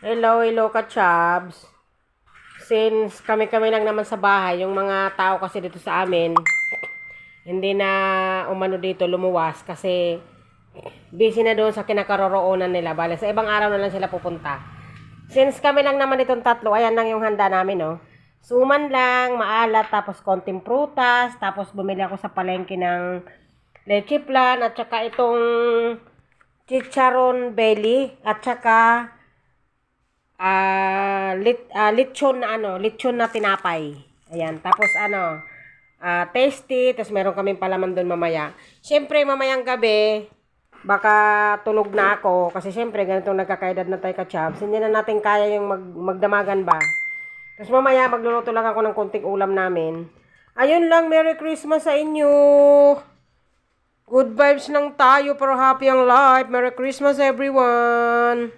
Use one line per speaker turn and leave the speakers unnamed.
Hello, hello ka-chabs. Since kami-kami lang naman sa bahay, yung mga tao kasi dito sa amin, hindi na umano dito lumuwas kasi busy na doon sa kinakaroroonan nila. Bale, sa ibang araw na lang sila pupunta. Since kami lang naman itong tatlo, ayan lang yung handa namin, no? Suman lang, maalat, tapos konting prutas, tapos bumili ako sa palengke ng leche plan, at saka itong chicharon belly, at saka lit, ah, lechon na ano, lechon na tinapay. Ayan, tapos ano, ah, tasty, tapos meron kaming palaman doon mamaya. Siyempre, mamayang gabi, baka tulog na ako, kasi siyempre, ganitong nagkakaedad na tayo ka-chabs, hindi na natin kaya yung mag, magdamagan ba. Tapos mamaya, magluluto lang ako ng konting ulam namin. Ayun lang, Merry Christmas sa inyo! Good vibes lang tayo, pero happy ang life. Merry Christmas, everyone!